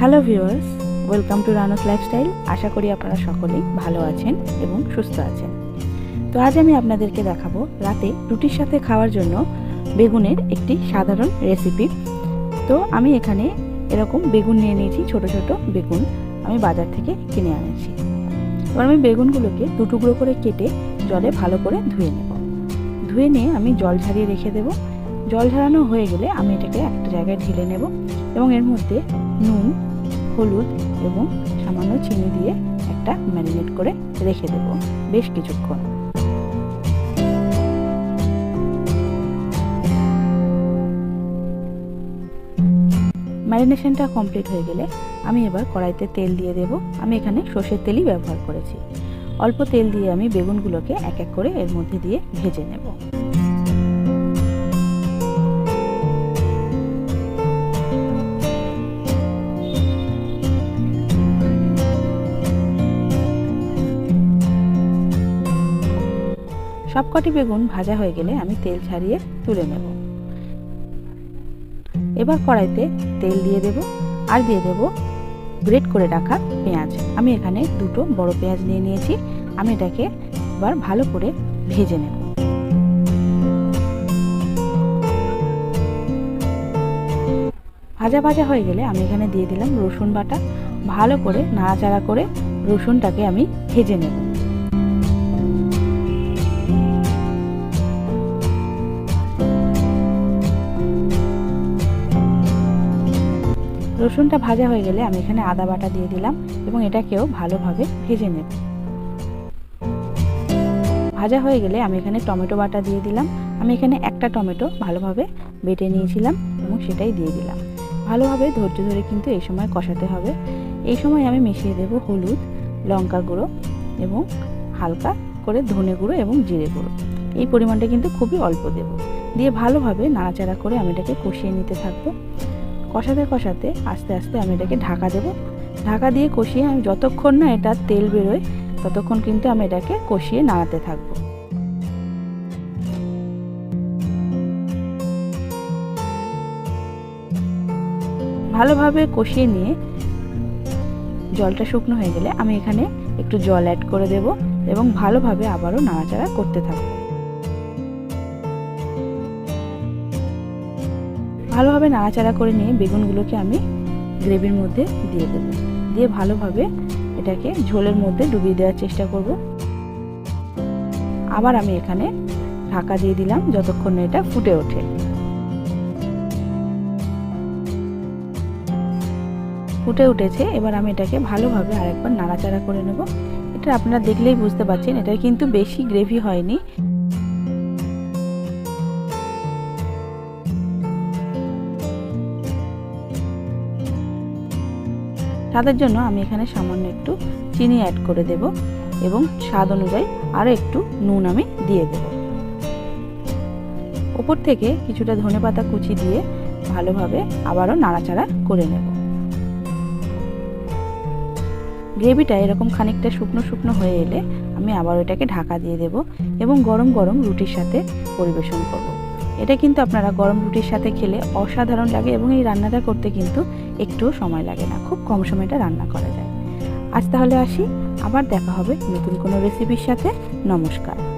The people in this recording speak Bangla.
Hello viewers welcome to runs lifestyle আশা করি আপনারা সকলেই ভালো আছেন এবং সুস্থ আছেন। তো আজ আমি আপনাদেরকে দেখাবো রাতে রুটির সাথে খাওয়ার জন্য বেগুনের একটি সাধারণ রেসিপি তো আমি এখানে এরকম বেগুন নিয়ে নিয়েছি, ছোট ছোট বেগুন আমি বাজার থেকে কিনে আনেছি এবার আমি বেগুনগুলোকে দু টুকরো করে কেটে জলে ভালো করে ধুয়ে নেব। ধুয়ে নিয়ে আমি জল ঝারিয়ে রেখে দেব। জল ঝরানো হয়ে গেলে আমি এটাকে একটা জায়গায় ঢেলে নেব। এবং এর মধ্যে নুন, হলুদ এবং সামান্য চিনি দিয়ে একটা ম্যারিনেট করে রেখে দেব বেশ কিছুক্ষণ। ম্যারিনেশনটা কমপ্লিট হয়ে গেলে আমি এবার কড়াইতে তেল দিয়ে দেব। আমি এখানে সর্ষের তেলই ব্যবহার করেছি। অল্প তেল দিয়ে আমি বেগুনগুলোকে এক এক করে এর মধ্যে দিয়ে ভেজে নেব। সবকটি বেগুন ভাজা হয়ে গেলে আমি তেল ছাড়িয়ে তুলে নেব। এবার কড়াইতে তেল দিয়ে দেব আর দিয়ে দেব গ্রেট করে রাখা পেঁয়াজ। আমি এখানে দুটো বড় পেঁয়াজ নিয়ে নিয়েছি। আমি এটাকে এবার ভালো করে ভেজে নেব। ভাজা ভাজা হয়ে গেলে আমি এখানে দিয়ে দিলাম রসুন বাটা। ভালো করে নাড়াচাড়া করে রসুনটাকে আমি ভেজে নেব। রসুনটা ভাজা হয়ে গেলে আমি এখানে আদা বাটা দিয়ে দিলাম এবং এটাকেও ভালোভাবে ভেজে নেব। ভাজা হয়ে গেলে আমি এখানে টমেটো বাটা দিয়ে দিলাম। আমি এখানে একটা টমেটো ভালোভাবে বেটে নিয়েছিলাম এবং সেটাই দিয়ে দিলাম। ভালোভাবে ধৈর্য ধরে কিন্তু এই সময় কষাতে হবে। এই সময় আমি মিশিয়ে দেব হলুদ, লঙ্কা গুঁড়ো এবং হালকা করে ধনে গুঁড়ো এবং জিরে গুঁড়ো। এই পরিমাণটা কিন্তু খুবই অল্প দেব। দিয়ে ভালোভাবে নাড়াচাড়া করে আমি এটাকে কষিয়ে নিতে থাকব। কষাতে কষাতে আস্তে আস্তে আমি এটাকে ঢাকা দেব। ঢাকা দিয়ে কষিয়ে আমি যতক্ষণ না এটা তেল বেরোয়, ততক্ষণ কিন্তু আমি এটাকে কষিয়ে নাড়াতে থাকব। ভালোভাবে কষিয়ে নিয়ে জলটা শুকনো হয়ে গেলে আমি এখানে একটু জল অ্যাড করে দেব এবং ভালোভাবে আবারও নাড়াচাড়া করতে থাকব। ভালোভাবে নাড়াচাড়া করে নিয়ে বেগুনগুলোকে আমি গ্রেভির মধ্যে দিয়ে দেবো। দিয়ে ভালোভাবে এটাকে ঝোলের মধ্যে ডুবিয়ে দেওয়ার চেষ্টা করব। আবার আমি এখানে ঢাকা দিয়ে দিলাম যতক্ষণ না এটা ফুটে ওঠে। ফুটে উঠেছে, এবার আমি এটাকে ভালোভাবে আরেকবার নাড়াচাড়া করে নেব। এটা আপনারা দেখলেই বুঝতে পারছেন এটা কিন্তু বেশি গ্রেভি হয়নি। স্বাদের জন্য আমি এখানে সামান্য একটু চিনি অ্যাড করে দেব এবং স্বাদ অনুযায়ী আরও একটু নুন আমি দিয়ে দেব ওপর থেকে কিছুটা ধনে পাতা কুচি দিয়ে ভালোভাবে আবারও নাড়াচাড়া করে নেব গ্রেভিটা এরকম খানিকটা শুকনো শুকনো হয়ে এলে আমি আবার এটাকে ঢাকা দিয়ে দেব এবং গরম গরম রুটির সাথে পরিবেশন করব। এটা কিন্তু আপনারা গরম রুটির সাথে খেলে অসাধারণ লাগে এবং এই রান্নাটা করতে কিন্তু একটুও সময় লাগে না। খুব কম সময়টা রান্না করা যায়। আজ তাহলে আসি, আবার দেখা হবে নতুন কোনো রেসিপির সাথে। নমস্কার।